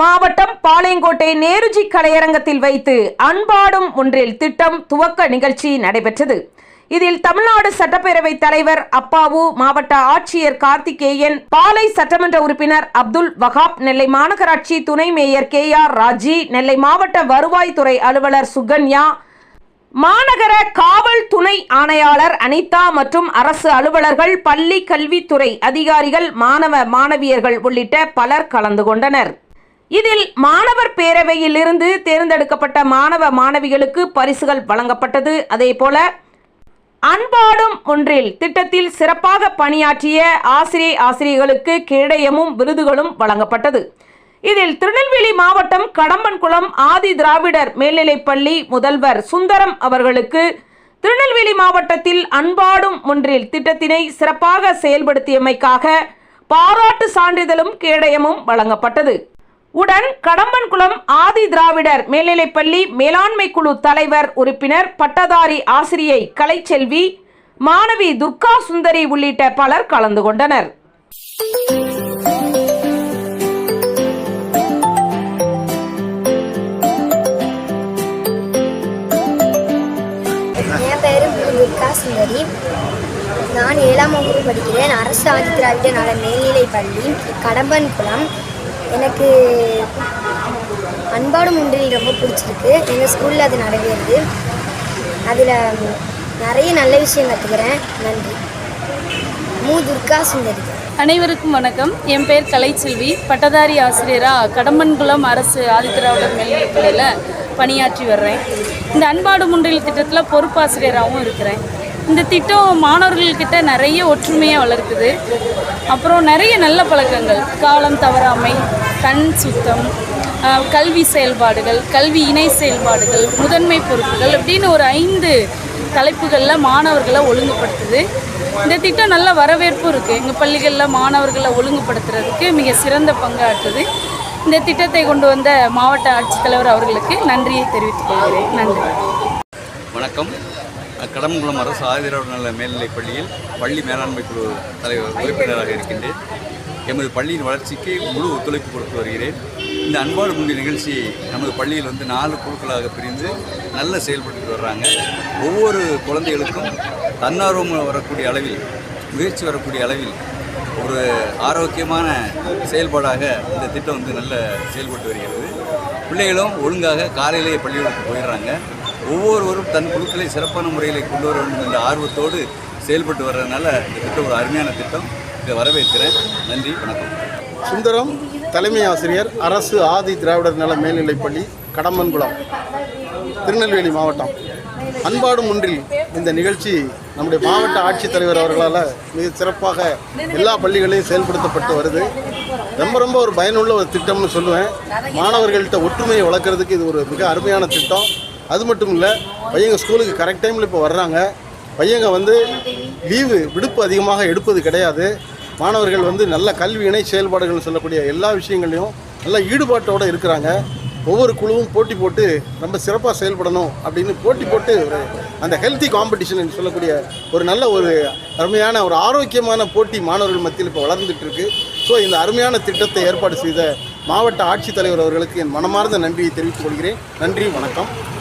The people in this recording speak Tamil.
மாவட்டம் பாளையங்கோட்டை நேருஜி கலையரங்கத்தில் வைத்து அன்பாடும் ஒன்றில் திட்டம் துவக்க நிகழ்ச்சி நடைபெற்றது. இதில் தமிழ்நாடு சட்டப்பேரவை தலைவர் அப்பாவு மாவட்ட ஆட்சியர் கார்த்திகேயன் பாலை சட்டமன்ற உறுப்பினர் அப்துல் வகாப் நெல்லை மாநகராட்சி துணை mayor K R Raji Nellai மாவட்ட வருவாய்த்துறை அலுவலர் சுகன்யா மாநகர காவல் துணை ஆணையாளர் அனிதா மற்றும் அரசு அலுவலர்கள் பள்ளி கல்வித்துறை அதிகாரிகள் மாணவ மாணவியர்கள் உள்ளிட்ட பலர் கலந்து கொண்டனர். இதில் மாணவர் பேரவையில் இருந்து தேர்ந்தெடுக்கப்பட்ட மாணவ மாணவிகளுக்கு பரிசுகள் வழங்கப்பட்டது. அதேபோல அன்பாடும் ஒன்றில் திட்டத்தில் சிறப்பாக பணியாற்றிய ஆசிரியை ஆசிரியர்களுக்கு கேடயமும் விருதுகளும் வழங்கப்பட்டது. இதில் திருநெல்வேலி மாவட்டம் கடம்பன்குளம் ஆதி திராவிடர் மேல்நிலைப்பள்ளி முதல்வர் சுந்தரம் அவர்களுக்கு திருநெல்வேலி மாவட்டத்தில் அன்பாடும் ஒன்றில் திட்டத்தினை சிறப்பாக செயல்படுத்தியமைக்காக பாராட்டு சான்றிதழும் கேடயமும் வழங்கப்பட்டது. உடன் கடம்பன்குளம் ஆதி திராவிடர் மேல்நிலைப்பள்ளி மேலாண்மை குழு தலைவர் உறுப்பினர் பட்டதாரி ஆசிரியை கலைச்செல்வி மாணவி துர்கா சுந்தரி உள்ளிட்ட பலர் கலந்து கொண்டனர். என் துர்கா சுந்தரி. நான் ஏழாம் வகுப்பு படிக்கிறேன். அரசு ஆதி திராவிட நல மேல்நிலைப் பள்ளி கடம்பன்குளம் எனக்கு அன்பாடும் ஒன்றில் ரொம்ப பிடிச்சிருக்கு. எங்கள் ஸ்கூலில் அது நடக்கிறது அதில் நிறைய நல்ல விஷயம் கற்றுக்கிறேன் நன்றி. மு. துர்கா சுந்தரி. அனைவருக்கும் வணக்கம். என் பேர் கலைச்செல்வி. பட்டதாரி ஆசிரியராக கடம்பன்குளம் அரசு ஆதித்திராவிடர் மேல்நிலைப்பள்ளியில் பணியாற்றி வர்றேன். இந்த அன்பாடு முன்றில் திட்டத்தில் பொறுப்பாசிரியராகவும் இருக்கிறேன். இந்த திட்டம் மாணவர்கள்கிட்ட நிறைய ஒற்றுமையாக வளர்க்குது. அப்புறம் நிறைய நல்ல பழக்கங்கள். காலம் தவறாமை கண் சுத்தம் கல்வி செயல்பாடுகள் கல்வி இணை செயல்பாடுகள் முதன்மை பொறுப்புகள் அப்படின்னு ஒரு ஐந்து தலைப்புகளில் மாணவர்களை ஒழுங்குபடுத்துது. இந்த திட்டம் நல்ல வரவேற்பும் இருக்குது எங்கள் பள்ளிகளில் மாணவர்களை ஒழுங்குபடுத்துறதுக்கு மிக சிறந்த பங்காற்றுது. இந்த திட்டத்தை கொண்டு வந்த மாவட்ட ஆட்சித்தலைவர் அவர்களுக்கு நன்றியை தெரிவித்துக் கொள்கிறேன். நன்றி. வணக்கம். கடம்புளம் அரசு ஆதிராவிட நல மேல்நிலைப் பள்ளியில் பள்ளி மேலாண்மை குழு தலைவர் உறுப்பினராக இருக்கின்றேன். எமது பள்ளியின் வளர்ச்சிக்கு முழு ஒத்துழைப்பு கொடுத்து வருகிறேன். இந்த அன்பாடு முந்தி நிகழ்ச்சி நமது பள்ளியில் வந்து நாலு குழுக்களாக பிரிந்து நல்ல செயல்பட்டு வர்றாங்க. ஒவ்வொரு குழந்தைகளுக்கும் தன்னார்வம் வரக்கூடிய அளவில் முயற்சி வரக்கூடிய அளவில் ஒரு ஆரோக்கியமான செயல்பாடாக இந்த திட்டம் வந்து நல்ல செயல்பட்டு வருகிறது. பிள்ளைகளும் ஒழுங்காக காலையிலேயே பள்ளிகளுக்கு போயிடுறாங்க. ஒவ்வொருவரும் தன் குழுக்களை சிறப்பான முறையில் கொண்டு வர வேண்டும் என்ற ஆர்வத்தோடு செயல்பட்டு வர்றதுனால இந்த திட்டம் ஒரு அருமையான திட்டம். இதை வரவேற்கிறேன். நன்றி வணக்கம். சுந்தரம் தலைமை ஆசிரியர் அரசு ஆதி திராவிடர் நல மேல்நிலைப்பள்ளி கடம்பன்குளம் திருநெல்வேலி மாவட்டம். அன்பாடும் ஒன்றில் இந்த நிகழ்ச்சி நம்முடைய மாவட்ட ஆட்சித்தலைவர் அவர்களால் மிக சிறப்பாக எல்லா பள்ளிகளையும் செயல்படுத்தப்பட்டு வருது. ரொம்ப ரொம்ப ஒரு பயனுள்ள ஒரு திட்டம்னு சொல்லுவேன். மாணவர்கள்ட்ட ஒற்றுமையை வளர்க்குறதுக்கு இது ஒரு மிக அருமையான திட்டம். அது மட்டும் இல்லை பையங்க ஸ்கூலுக்கு கரெக்ட் டைமில் இப்போ வர்றாங்க. பையங்க வந்து லீவு விடுப்பு அதிகமாக எடுப்பது கிடையாது. மாணவர்கள் வந்து நல்ல கல்வி இணை செயல்பாடுகள்னு சொல்லக்கூடிய எல்லா விஷயங்களையும் நல்ல ஈடுபாட்டோடு இருக்கிறாங்க. ஒவ்வொரு குழுவும் போட்டி போட்டு ரொம்ப சிறப்பாக செயல்படணும் அப்படின்னு போட்டி போட்டு ஒரு அந்த ஹெல்த்தி காம்படிஷன் சொல்லக்கூடிய ஒரு நல்ல ஒரு அருமையான ஒரு ஆரோக்கியமான போட்டி மாணவர்கள் மத்தியில் இப்போ வளர்ந்துட்டு இருக்கு. ஸோ இந்த அருமையான திட்டத்தை ஏற்பாடு செய்த மாவட்ட ஆட்சித்தலைவர் அவர்களுக்கு என் மனமார்ந்த நன்றியை தெரிவித்துக் கொள்கிறேன். நன்றி வணக்கம்.